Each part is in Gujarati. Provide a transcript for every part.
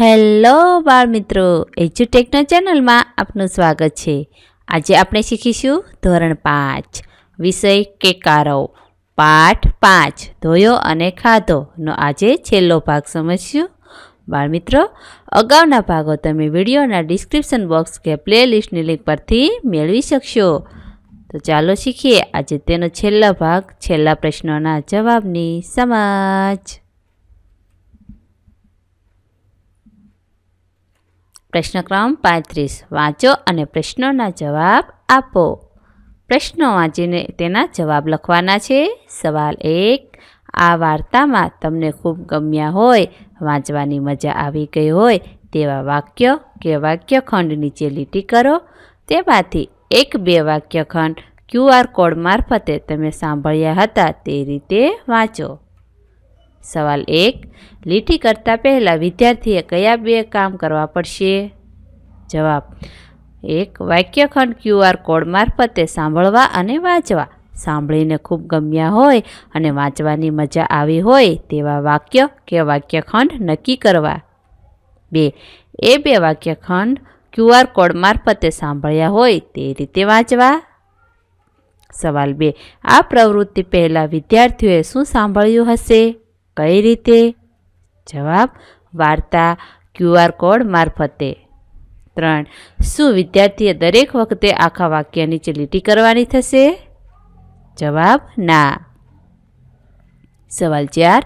હેલો બાળ મિત્રો એજ્યુટેકનો ચેનલમાં આપનું સ્વાગત છે. આજે આપણે શીખીશું ધોરણ પાંચ, વિષય કેકારવ પાઠ પાંચ, ધોયો અને ખાધોનો આજે છેલ્લો ભાગ સમજશું. બાળ મિત્રો અગાઉના ભાગો તમે વિડીયોના ડિસ્ક્રિપ્શન બોક્સ કે પ્લેલિસ્ટની લિંક પરથી મેળવી શકશો. તો ચાલો શીખીએ. આજે તેનો છેલ્લો ભાગ, છેલ્લા પ્રશ્નોના જવાબની સમજ. પ્રશ્ન ક્રમ પાંત્રીસ. વાંચો અને પ્રશ્નોના જવાબ આપો. પ્રશ્નો વાંચીને તેના જવાબ લખવાના છે. સવાલ એક, આ વાર્તામાં તમને ખૂબ ગમ્યા હોય, વાંચવાની મજા આવી ગઈ હોય, તેવા વાક્ય કે વાક્યખંડ નીચે લીટી કરો. તેમાંથી એક, બે વાક્યખંડ ક્યુઆર કોડ મારફતે તમે સાંભળ્યા હતા તે રીતે વાંચો. સવાલ એક, લીટી કરતાં પહેલાં વિદ્યાર્થીએ કયા બે કામ કરવા પડશે? જવાબ, એક, વાક્યખંડ ક્યુઆર કોડ મારફતે સાંભળવા અને વાંચવા. સાંભળીને ખૂબ ગમ્યા હોય અને વાંચવાની મજા આવી હોય તેવા વાક્ય કે વાક્યખંડ નક્કી કરવા. બે, એ બે વાક્યખંડ ક્યુઆર કોડ મારફતે સાંભળ્યા હોય તે રીતે વાંચવા. સવાલ બે, આ પ્રવૃત્તિ પહેલાં વિદ્યાર્થીઓએ શું સાંભળ્યું હશે? કઈ રીતે? જવાબ, વાર્તા ક્યુઆર કોડ મારફતે. ત્રણ, શું વિદ્યાર્થીએ દરેક વખતે આખા વાક્ય નીચે લીટી કરવાની થશે? જવાબ, ના. સવાલ ચાર,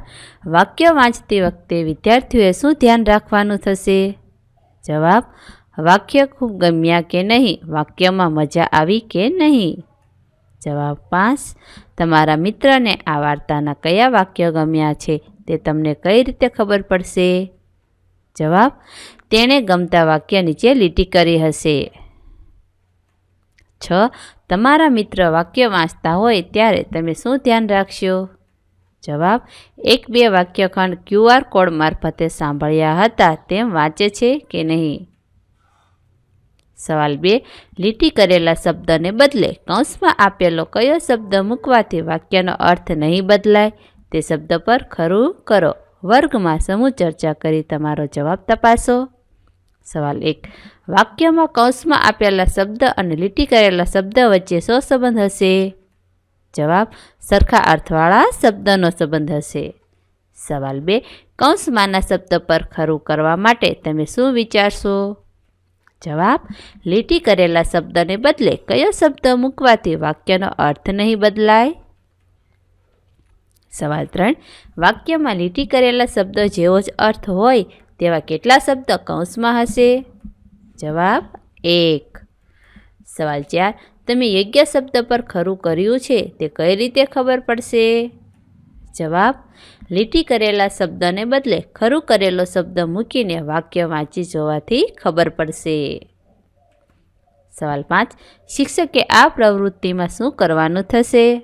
વાક્ય વાંચતી વખતે વિદ્યાર્થીઓએ શું ધ્યાન રાખવાનું થશે? જવાબ, વાક્ય ખૂબ ગમ્યા કે નહીં? વાક્યમાં મજા આવી કે નહીં? જવાબ પાંચ તમારા મિત્રને આ વાર્તાના કયા વાક્ય ગમ્યા છે તે તમને કઈ રીતે ખબર પડશે? જવાબ, તેણે ગમતા વાક્ય નીચે લીટી કરી હશે. છ, તમારા મિત્ર વાક્ય વાંચતા હોય ત્યારે તમે શું ધ્યાન રાખશો? જવાબ, એક બે વાક્યખંડ ક્યુઆર કોડ મારફતે સાંભળ્યા હતા તેમ વાંચે છે કે નહીં? સવાલ બે લીટી કરેલા શબ્દને બદલે કૌંસમાં આપેલો કયો શબ્દ મૂકવાથી વાક્યનો અર્થ નહીં બદલાય? તે શબ્દ પર ખરું કરો. વર્ગમાં સમૂહ ચર્ચા કરી તમારો જવાબ તપાસો. સવાલ એક. વાક્યમાં કૌંસમાં આપેલા શબ્દ અને લીટી કરેલા શબ્દ વચ્ચે શો સંબંધ હશે? જવાબ. સરખા અર્થવાળા શબ્દનો સંબંધ હશે. સવાલ બે. કૌંસમાંના શબ્દ પર ખરું કરવા માટે તમે શું વિચારશો? જવાબ, લીટી કરેલા શબ્દને બદલે કયો શબ્દ મૂકવાથી વાક્યનો અર્થ નહીં બદલાય? સવાલ ત્રણ, વાક્યમાં લીટી કરેલા શબ્દ જેવો જ અર્થ હોય તેવા કેટલા શબ્દ કૌંસમાં હશે? જવાબ, એક. સવાલ ચાર, તમે યોગ્ય શબ્દ પર ખરું કર્યું છે તે કઈ રીતે ખબર પડશે? જવાબ, લીટી કરેલા શબ્દને બદલે ખરું કરેલો શબ્દ મૂકીને વાક્ય વાંચી જોવાથી ખબર પડશે. સવાલ પાંચ, શિક્ષકે આ પ્રવૃત્તિમાં શું કરવાનું થશે?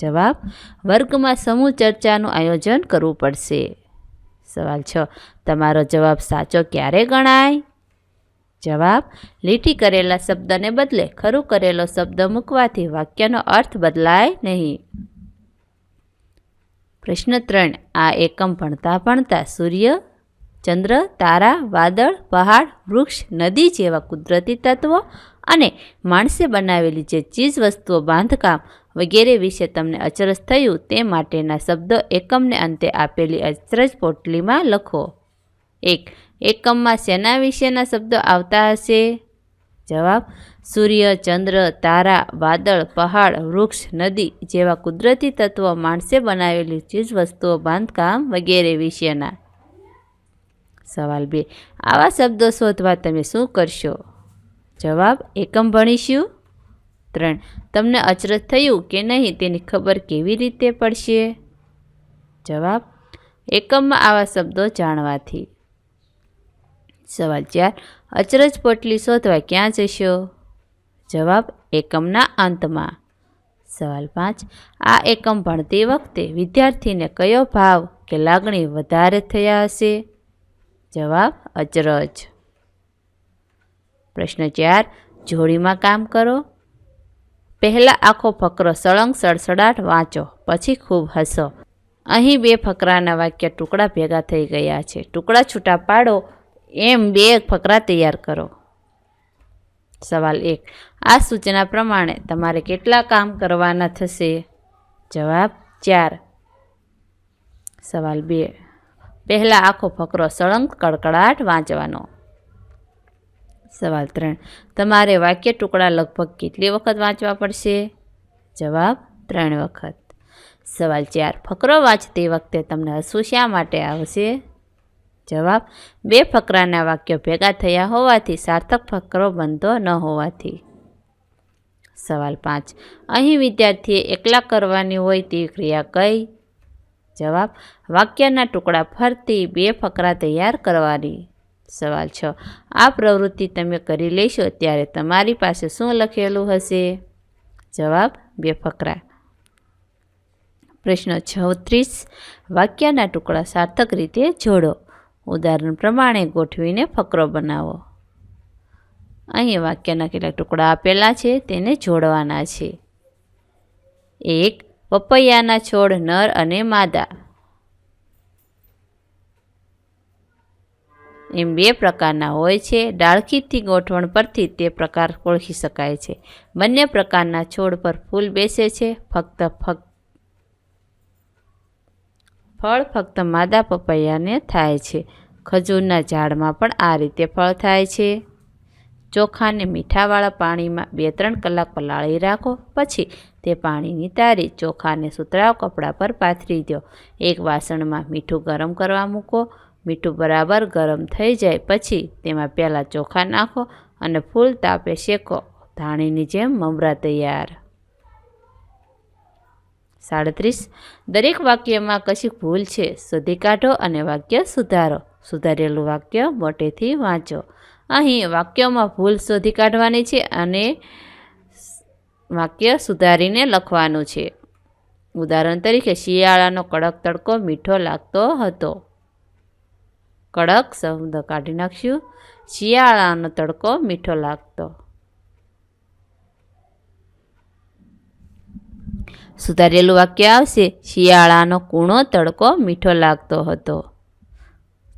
જવાબ, વર્ગમાં સમૂહ ચર્ચાનું આયોજન કરવું પડશે. સવાલ છ, તમારો જવાબ સાચો ક્યારે ગણાય? જવાબ, લીટી કરેલા શબ્દને બદલે ખરું કરેલો શબ્દ મૂકવાથી વાક્યનો અર્થ બદલાય નહીં. પ્રશ્ન ત્રણ, આ એકમ ભણતા ભણતા સૂર્ય, ચંદ્ર, તારા, વાદળ, પહાડ, વૃક્ષ, નદી જેવા કુદરતી તત્વો અને માણસે બનાવેલી જે ચીજ વસ્તુઓ, બાંધકામ વગેરે વિશે તમને અચરજ થયું તે માટેના શબ્દો એકમને અંતે આપેલી અચરજ પોટલીમાં લખો. એક, એકમમાં શેના વિશેના શબ્દો આવતા હશે? જવાબ, સૂર્ય, ચંદ્ર, તારા, વાદળ, પહાડ, વૃક્ષ, નદી જેવા કુદરતી તત્વો માણસે બનાવેલી ચીજ વસ્તુઓ બાંધકામ વગેરે વિશેના. સવાલ બે, આવા શબ્દો શોધવા તમે શું કરશો? જવાબ, એકમ ભણીશું. ત્રણ, તમને અચરજ થયું કે નહીં તેની ખબર કેવી રીતે પડશે? જવાબ, એકમમાં આવા શબ્દો જાણવાથી. સવાલ ચાર. અચરજ પોટલી શોધવા ક્યાં જશો? જવાબ એકમના અંતમાં. સવાલ પાંચ. આ એકમ ભણતી વખતે વિદ્યાર્થીને કયો ભાવ કે લાગણી વધારે થયા હશે? જવાબ અચરજ. પ્રશ્ન ચાર. જોડીમાં કામ કરો. પહેલાં આખો ફકરો સળંગ સડસડાટ વાંચો, પછી ખૂબ હસો. અહીં બે ફકરાના વાક્ય ટુકડા ભેગા થઈ ગયા છે. ટુકડા છૂટા પાડો એમ બે ફકરા તૈયાર કરો. સવાલ એક, આ સૂચના પ્રમાણે તમારે કેટલા કામ કરવાના થશે? જવાબ ચાર. સવાલ બે, પહેલાં આખો ફકરો સળંગ, કડકડાટ વાંચવાનો. સવાલ ત્રણ, તમારે વાક્ય ટુકડા લગભગ કેટલી વખત વાંચવા પડશે? જવાબ ત્રણ વખત. સવાલ ચાર, ફકરો વાંચતી વખતે તમને હસવું શા માટે આવશે? જવાબ, બે ફકરાના વાક્યો ભેગા થયા હોવાથી સાર્થક ફકરો બનતો ન હોવાથી. સવાલ પાંચ, અહીં વિદ્યાર્થીએ એકલા કરવાની હોય તેવી ક્રિયા કઈ? જવાબ, વાક્યના ટુકડા ફરતી બે ફકરા તૈયાર કરવાની. સવાલ છ, આ પ્રવૃત્તિ તમે કરી લેશો ત્યારે તમારી પાસે શું લખેલું હશે? જવાબ, બે ફકરા. પ્રશ્ન છત્રીસ, વાક્યના ટુકડા સાર્થક રીતે જોડો. ઉદાહરણ પ્રમાણે ગોઠવીને ફકરો બનાવો. અહીં વાક્યના કેટલાક ટુકડા આપેલા છે, તેને જોડવાના છે. એક, પપૈયાના છોડ, નર અને માદા. એમ બે પ્રકારના હોય છે. ડાળખીથી ગોઠવણ પરથી તે પ્રકાર ઓળખી શકાય છે. બંને પ્રકારના છોડ પર ફૂલ બેસે છે. ફક્ત ફક્ત ફળ ફક્ત માદા પપૈયાને થાય છે. ખજૂરના ઝાડમાં પણ આ રીતે ફળ થાય છે. ચોખાને મીઠાવાળા પાણીમાં બે ત્રણ કલાક પલાળી રાખો, પછી તે પાણી નિતારી ચોખાને સુતરાવ કપડા પર પાથરી દો. એક વાસણમાં મીઠું ગરમ કરવા મૂકો. મીઠું બરાબર ગરમ થઈ જાય પછી તેમાં પહેલાં ચોખા નાખો અને ફૂલ તાપે શેકો. ધાણીની જેમ મમરા તૈયાર. સાડત્રીસ. દરેક વાક્યમાં કશીક ભૂલ છે, શોધી કાઢો અને વાક્ય સુધારો. સુધારેલું વાક્ય મોટેથી વાંચો. અહીં વાક્યોમાં ભૂલ શોધી કાઢવાની છે અને વાક્ય સુધારીને લખવાનું છે. ઉદાહરણ તરીકે, શિયાળાનો કડક તડકો મીઠો લાગતો હતો. કડક શબ્દ કાઢી નાખ્યું. શિયાળાનો તડકો મીઠો લાગતો. સુધારેલું વાક્ય આવશે. શિયાળાનો કૂણો તડકો મીઠો લાગતો હતો.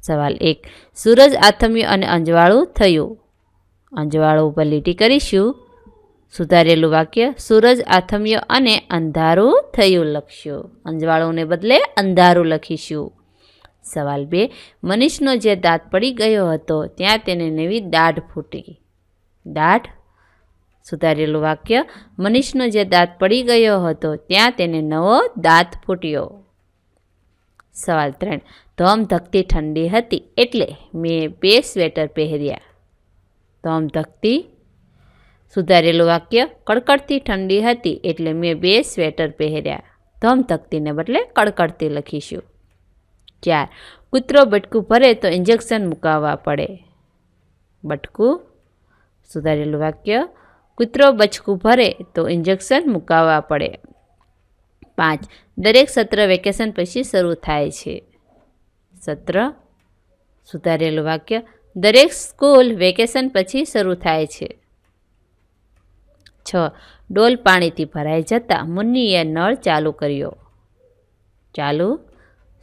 સવાલ એક. સૂરજ આથમ્યું અને અંજવાળું થયું. અંજવાળું ઉપર લીટી કરીશું. સુધારેલું વાક્ય. સૂરજ આથમ્યો અને અંધારું થયું લખશું અંજવાળુંને બદલે અંધારું લખીશું. સવાલ બે. મનીષનો જે દાંત પડી ગયો હતો, ત્યાં તેને નવી દાઢ ફૂટી. દાઢ સુધારેલું વાક્ય, મનીષનો જે દાંત પડી ગયો હતો, ત્યાં તેને નવો દાંત ફૂટ્યો. સવાલ ત્રણ. ધોમ ધકતી ઠંડી હતી, એટલે મેં બે સ્વેટર પહેર્યા. ધોમ ધકતી સુધારેલું વાક્ય, કડકડતી ઠંડી હતી, એટલે મેં બે સ્વેટર પહેર્યા. ધોમ ધકતીને બદલે કડકડતી લખીશું. ચાર. કૂતરો બટકું ભરે તો ઇન્જેક્શન મુકાવવા પડે. બટકું સુધારેલું વાક્ય કૂતરો બચકું ભરે તો ઇન્જેક્શન મુકાવવા પડે. પાંચ. દરેક સત્ર વેકેશન પછી શરૂ થાય છે. સત્ર. સુધારેલું વાક્ય. દરેક સ્કૂલ વેકેશન પછી શરૂ થાય છે. છ. ડોલ પાણીથી ભરાઈ જતાં મુન્નીએ નળ ચાલુ કર્યો. ચાલુ.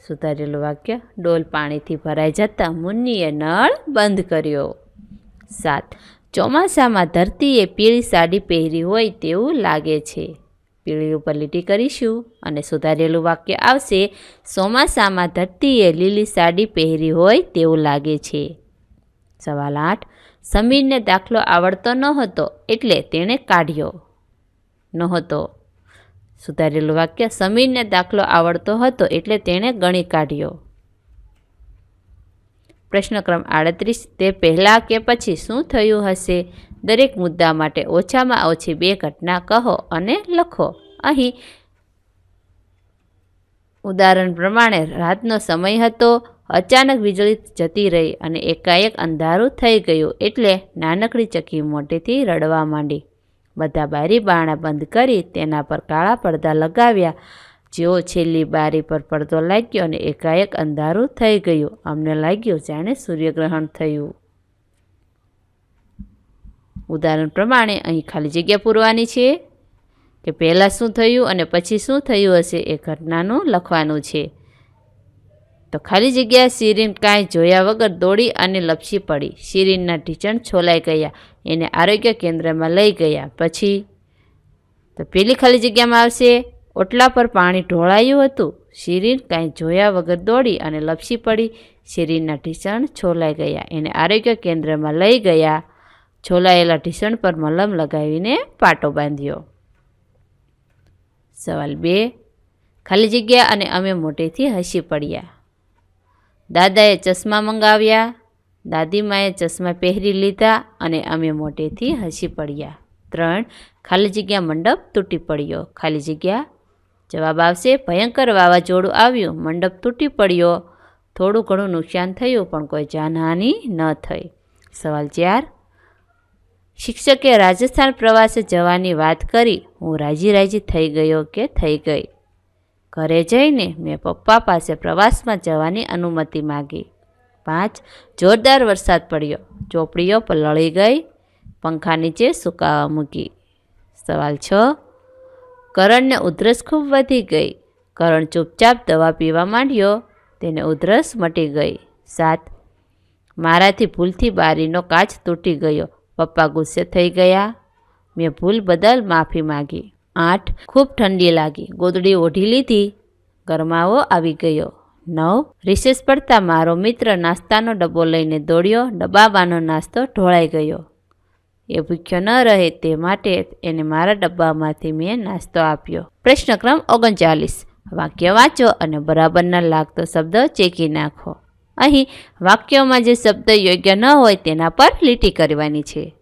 સુધારેલું વાક્ય. ડોલ પાણીથી ભરાઈ જતાં મુન્નીએ નળ બંધ કર્યો. સાત. ચોમાસામાં ધરતીએ પીળી સાડી પહેરી હોય તેવું લાગે છે. પીળી ઉપર લીટી કરીશું અને સુધારેલું વાક્ય આવશે, ચોમાસામાં ધરતીએ લીલી સાડી પહેરી હોય તેવું લાગે છે. સવાલ આઠ, સમીરને દાખલો આવડતો ન હતો એટલે તેણે કાઢ્યો. નહોતો. સુધારેલું વાક્ય, સમીરને દાખલો આવડતો હતો એટલે તેણે ગણી કાઢ્યો. પ્રશ્ન ક્રમ આડત્રીસ, તે પહેલાં કે પછી શું થયું હશે? દરેક મુદ્દા માટે ઓછામાં ઓછી બે ઘટના કહો અને લખો. અહીં ઉદાહરણ પ્રમાણે રાતનો સમય હતો, અચાનક વીજળી જતી રહી અને એકાએક અંધારું થઈ ગયું એટલે નાનકડી ચકી મોટેથી રડવા માંડી. બધા બારી બારણા બંધ કરી તેના પર કાળા પડદા લગાવ્યા. જેવો છેલ્લી બારી પર પડદો લાગ્યો અને એકાએક અંધારું થઈ ગયું. અમને લાગ્યું, જાણે સૂર્યગ્રહણ થયું. ઉદાહરણ પ્રમાણે, અહીં ખાલી જગ્યા પૂરવાની છે કે પહેલાં શું થયું અને પછી શું થયું હશે એ ઘટનાનું લખવાનું છે. તો ખાલી જગ્યા શિરીન કાંઈ જોયા વગર દોડી અને લપસી પડી. શિરીનના ઢીચણ છોલાઈ ગયા. એને આરોગ્ય કેન્દ્રમાં લઈ ગયા. પછી? તો પેલી ખાલી જગ્યામાં આવશે? ઓટલા પર પાણી ઢોળાયું હતું. શિરીન કાંઈ જોયા વગર દોડી અને લપસી પડી. શિરીનના ઢીસણ છોલાઈ ગયા. એને આરોગ્ય કેન્દ્રમાં લઈ ગયા. છોલાયેલા ઢીસણ પર મલમ લગાવીને પાટો બાંધ્યો. સવાલ બે. ખાલી જગ્યા અને અમે મોટેથી હસી પડ્યા. દાદાએ ચશ્મા મંગાવ્યા. દાદીમાએ ચશ્મા પહેરી લીધા અને અમે મોટેથી હસી પડ્યા. ત્રણ. ખાલી જગ્યા મંડપ તૂટી પડ્યો. ખાલી જગ્યા જવાબ આવશે, ભયંકર વાવાઝોડું આવ્યું, મંડપ તૂટી પડ્યો. થોડું ઘણું નુકસાન થયું, પણ કોઈ જાનહાનિ ન થઈ. સવાલ ચાર. શિક્ષકે રાજસ્થાન પ્રવાસે જવાની વાત કરી. હું રાજી રાજી થઈ ગયો કે થઈ ગઈ? ઘરે જઈને મેં પપ્પા પાસે પ્રવાસમાં જવાની અનુમતિ માગી. પાંચ. જોરદાર વરસાદ પડ્યો. ચોપડીઓ પલળી ગઈ. પંખા નીચે સુકાવા મૂકી. સવાલ છ. કરણને ઉધરસ ખૂબ વધી ગઈ. કરણ ચૂપચાપ દવા પીવા માંડ્યો. તેને ઉધરસ મટી ગઈ. સાત. મારાથી ભૂલથી બારીનો કાચ તૂટી ગયો. પપ્પા ગુસ્સે થઈ ગયા. મેં ભૂલ બદલ માફી માગી. આઠ. ખૂબ ઠંડી લાગી. ગોદડી ઓઢી લીધી. ગરમાવો આવી ગયો. નવ. રિસેસ પડતા મારો મિત્ર નાસ્તાનો ડબ્બો લઈને દોડ્યો. ડબાવાનો નાસ્તો ઢોળાઈ ગયો. એ ભૂખ્યો ન રહે તે માટે એને મારા ડબ્બામાંથી મેં નાસ્તો આપ્યો. પ્રશ્ન ક્રમ ઓગણચાલીસ. વાક્ય વાંચો અને બરાબરના લાગતો શબ્દ ચેકી નાખો. અહીં વાક્યોમાં જે શબ્દ યોગ્ય ન હોય તેના પર લીટી કરવાની છે.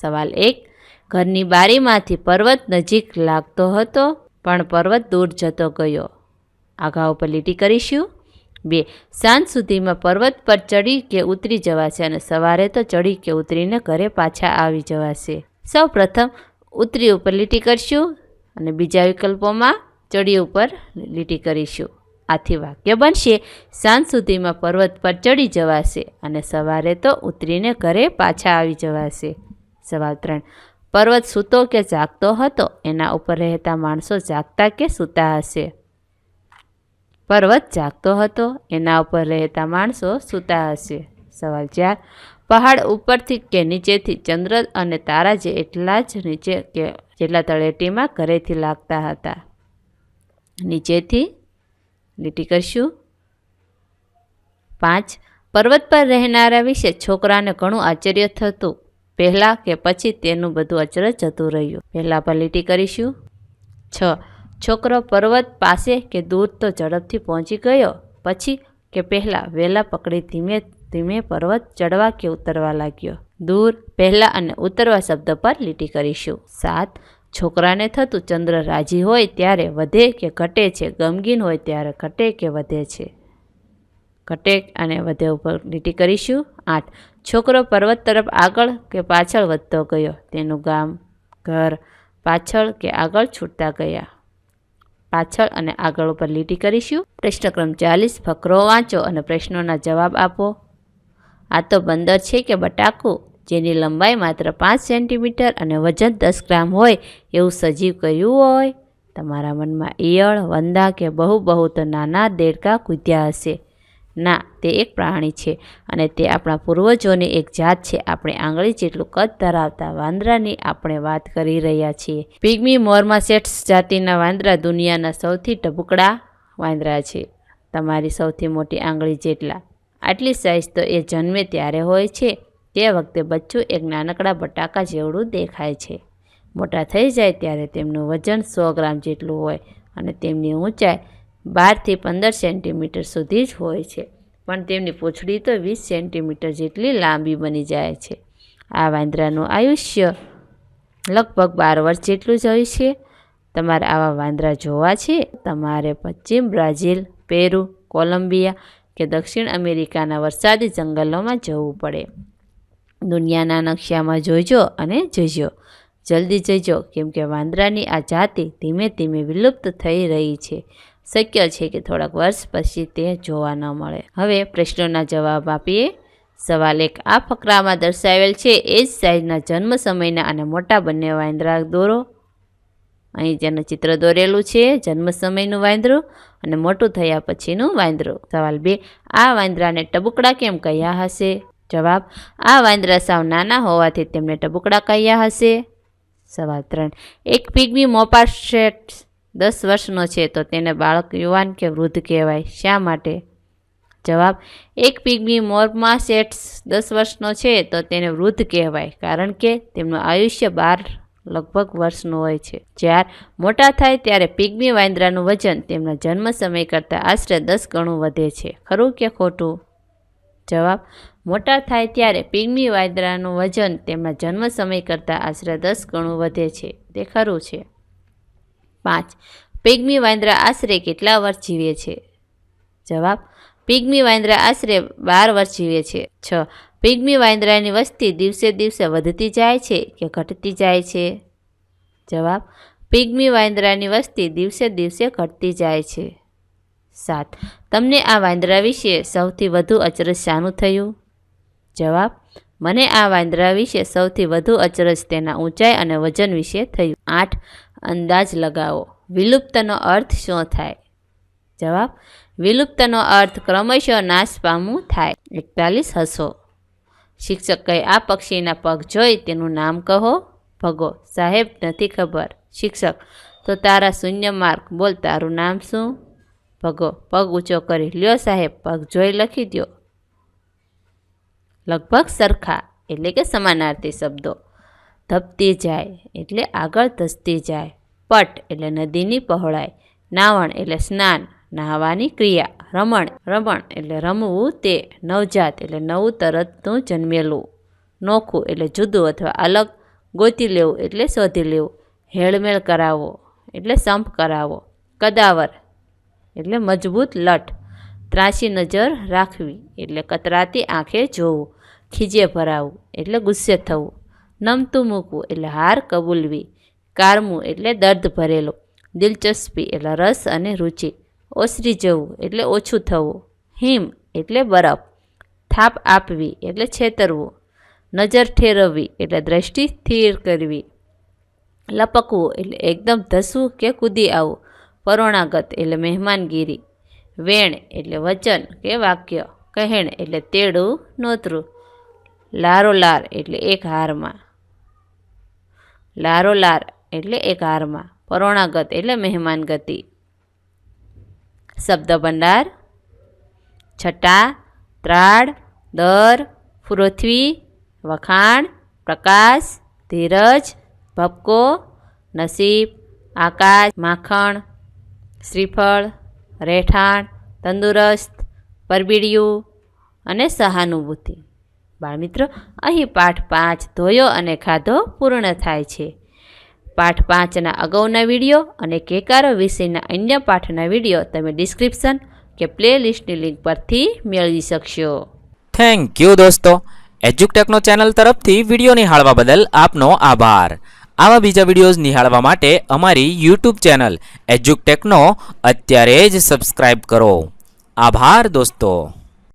સવાલ એક. ઘરની બારીમાંથી પર્વત નજીક લાગતો હતો, પણ પર્વત દૂર જતો ગયો. આગાઉ ઉપર લીટી કરીશું? બે, સાંજ સુધીમાં પર્વત પર ચડી કે ઉતરી જવાશે અને સવારે તો ચડી કે ઉતરીને ઘરે પાછા આવી જવાશે. સૌ પ્રથમ ઉતરી ઉપર લીટી કરશું અને બીજા વિકલ્પોમાં ચડી ઉપર લીટી કરીશું. આથી વાક્ય બનશે, સાંજ સુધીમાં પર્વત પર ચડી જવાશે અને સવારે તો ઉતરીને ઘરે પાછા આવી જવાશે. સવાલ ત્રણ, પર્વત સૂતો કે જાગતો હતો? એના ઉપર રહેતા માણસો જાગતા કે સૂતા હશે? પર્વત જાગતો હતો. એના ઉપર રહેતા માણસો સૂતા હશે. સવાલ ચાર. પહાડ ઉપરથી કે નીચેથી? ચંદ્ર અને તારા જે એટલા જ નીચે કે જેટલા તળેટીમાં ઘરેથી લાગતા હતા. નીચેથી લીટી કરશું. પાંચ. પર્વત પર રહેનારા વિશે છોકરાને ઘણું આશ્ચર્ય થતું. પહેલાં કે પછી તેનું બધું અચરજ જતું રહ્યું. પહેલાં પર લીટી કરીશું. છ. છોકરો પર્વત પાસે કે દૂર તો ઝડપથી પહોંચી ગયો. પછી કે પહેલાં વહેલા પકડી ધીમે ધીમે પર્વત ચડવા કે ઉતરવા લાગ્યો. દૂર, પહેલાં અને ઉતરવા શબ્દ પર લીટી કરીશું. સાત, છોકરાને થતું ચંદ્ર રાજી હોય ત્યારે વધે કે ઘટે છે? ગમગીન હોય ત્યારે ઘટે કે વધે છે? ઘટે અને વધે ઉપર લીટી કરીશું. આઠ, છોકરો પર્વત તરફ આગળ કે પાછળ વધતો ગયો? તેનું ગામ, ઘર પાછળ કે આગળ છૂટતા ગયા? પાછળ અને આગળ ઉપર લીટી કરીશું. પ્રશ્નક્રમ ચાલીસ, ફકરો વાંચો અને પ્રશ્નોના જવાબ આપો. આ તો બંદર છે કે બટાકું, જેની લંબાઈ માત્ર પાંચ સેન્ટીમીટર અને વજન દસ ગ્રામ હોય એવું સજીવ કર્યું હોય. તમારા મનમાં ઈયળ, વંદા કે બહુ બહુ તો નાના દેડકા કૂદ્યા હશે. ના, તે એક પ્રાણી છે અને તે આપણા પૂર્વજોની એક જાત છે. આપણે આંગળી જેટલું કદ ધરાવતા વાંદરાની આપણે વાત કરી રહ્યા છીએ. પિગ્મી મોર્માસેટ્સ જાતિના વાંદરા દુનિયાના સૌથી ટબુકડા વાંદરા છે. તમારી સૌથી મોટી આંગળી જેટલા. આટલી સાઇઝ તો એ જન્મે ત્યારે હોય છે. તે વખતે બચ્ચું એક નાનકડા બટાકા જેવડું દેખાય છે. મોટા થઈ જાય ત્યારે તેમનું વજન સો ગ્રામ જેટલું હોય અને તેમની ઊંચાઈ બારથી પંદર સેન્ટીમીટર સુધી જ હોય છે. પણ તેમની પૂંછડી તો વીસ સેન્ટીમીટર જેટલી લાંબી બની જાય છે. આ વાંદરાનું આયુષ્ય લગભગ બાર વર્ષ જેટલું જ હોય છે. તમારે આવા વાંદરા જોવા છે? તમારે પશ્ચિમ બ્રાઝિલ, પેરુ, કોલંબિયા કે દક્ષિણ અમેરિકાના વરસાદી જંગલોમાં જવું પડે. દુનિયાના નકશામાં જોજો અને જજો. જલ્દી જજો, કેમ કે વાંદરાની આ જાતિ ધીમે ધીમે વિલુપ્ત થઈ રહી છે. શક્ય છે કે થોડાક વર્ષ પછી તે જોવા ન મળે. હવે પ્રશ્નોના જવાબ આપીએ. સવાલ એક, આ ફકરામાં દર્શાવેલ છે એ જ સાઇઝના જન્મ સમયના અને મોટા બંને વાંદરા દોરો. અહીં જેનું ચિત્ર દોરેલું છે, જન્મ સમયનું વાંદરું અને મોટું થયા પછીનું વાંદરું. સવાલ બે, આ વાંદરાને ટબુકડા કેમ કહ્યા હશે? જવાબ, આ વાંદરા સાવ નાના હોવાથી તેમને ટબુકડા કહ્યા હશે. સવાલ ત્રણ, એક પીગમી મોપા શેઠ દસ વર્ષનો છે તો તેને બાળક યુવાન કે વૃદ્ધ કહેવાય. શા માટે? જવાબ, એક પીગમી મોરમાં સેટ્સ દસ વર્ષનો છે તો તેને વૃદ્ધ કહેવાય, કારણ કે તેમનું આયુષ્ય બાર લગભગ વર્ષનું હોય છે. જ્યારે મોટા થાય ત્યારે પીગમી વાંદરાનું વજન તેમના જન્મ સમય કરતાં આશરે દસ ગણું વધે છે. ખરું કે ખોટું? જવાબ, મોટા થાય ત્યારે પીગમી વાંદરાનું વજન તેમના જન્મ સમય કરતાં આશરે દસ ગણું વધે છે. તે ખરું છે. પાંચ. પીગમી વાંદરા આશરે કેટલા વર્ષ જીવે છે? જવાબ, પિગમી વાંદરા આશરે બાર વર્ષ જીવે છે. છ. પિગમી વાંદરાની વસ્તી દિવસે દિવસે વધતી જાય છે કે ઘટતી જાય છે? જવાબ, પિગમી વાંદરાની વસ્તી દિવસે દિવસે ઘટતી જાય છે. સાત. તમને આ વાંદરા વિશે સૌથી વધુ અચરજ શાનું થયું? જવાબ, મને આ વાંદરા વિશે સૌથી વધુ અચરજ તેના ઊંચાઈ અને વજન વિશે થયું. આઠ. અંદાજ લગાવો. વિલુપ્તનો અર્થ શું થાય? જવાબ, વિલુપ્તનો અર્થ ક્રમશઃ નાશ પામવું થાય. એકતાલીસ હસો. શિક્ષક કહે, આ પક્ષીના પગ જોઈ તેનું નામ કહો. ભગો, સાહેબ, નથી ખબર. શિક્ષક, તો તારા શૂન્ય માર્ક બોલ, તારું નામ શું? ભગો, પગ ઊંચો કરી, લ્યો સાહેબ, પગ જોઈ લખી દ્યો. લગભગ સરખા, એટલે કે સમાનાર્થી શબ્દો. ધપતી જાય એટલે આગળ ધસતી જાય. પટ એટલે નદીની પહોળાઈ, નાવણ એટલે સ્નાન, નાહવાની ક્રિયા, રમણ રમણ એટલે રમવું તે, નવજાત એટલે નવું તરતનું જન્મેલું. નોખું એટલે જુદું અથવા અલગ, ગોતી લેવું એટલે શોધી લેવું. હેળમેળ કરાવવો એટલે સંપ કરાવવો. કદાવર એટલે મજબૂત લટ. ત્રાસી નજર રાખવી એટલે કતરાતી આંખે જોવું. ખીજે ભરાવું એટલે ગુસ્સે થવું. નમતું મૂકવું એટલે હાર કબૂલવી. કારમું એટલે દર્દ ભરેલો. દિલચસ્પી એટલે રસ અને રુચિ. ઓસરી જવું એટલે ઓછું થવું. હિમ એટલે બરફ. થાપ આપવી એટલે છેતરવું. નજર ઠેરવવી એટલે દ્રષ્ટિ સ્થિર કરવી. લપકવું એટલે એકદમ ધસવું કે કૂદી આવવું. પરોણાગત એટલે મહેમાનગીરી. વેણ એટલે વચન કે વાક્ય. કહેણ એટલે તેડું નોતરું. લારો લાર એટલે એક હારમાં. લારોલાર એટલે એક હારમાં. પરોણાગત એટલે મહેમાન ગતિ. શબ્દ ભંડાર. છટા ત્રાડ દર, પૃથ્વી, વખાણ, પ્રકાશ, ધીરજ ભપકો નસીબ, આકાશ, માખણ, શ્રીફળ, રહેઠાણ, તંદુરસ્ત, પરબીડિયું અને સહાનુભૂતિ. બાળમિત્રો અહીં પાઠ પાંચ ધોયો અને ખાધો પૂર્ણ થાય છે. પાઠ પાંચના અગાઉના વીડિયો અને કેકારો વિશેના અન્ય પાઠના વીડિયો તમે ડિસ્ક્રિપ્શન કે પ્લે લિસ્ટની લિંક પરથી મેળવી શકશો. થેન્ક યુ દોસ્તો. એજ્યુકટેકનો ચેનલ તરફથી વીડિયો નિહાળવા બદલ આપનો આભાર. આવા બીજા વિડીયોઝ નિહાળવા માટે અમારી યુટ્યુબ ચેનલ એજ્યુકટેકનો અત્યારે જ સબસ્ક્રાઈબ કરો. આભાર દોસ્તો.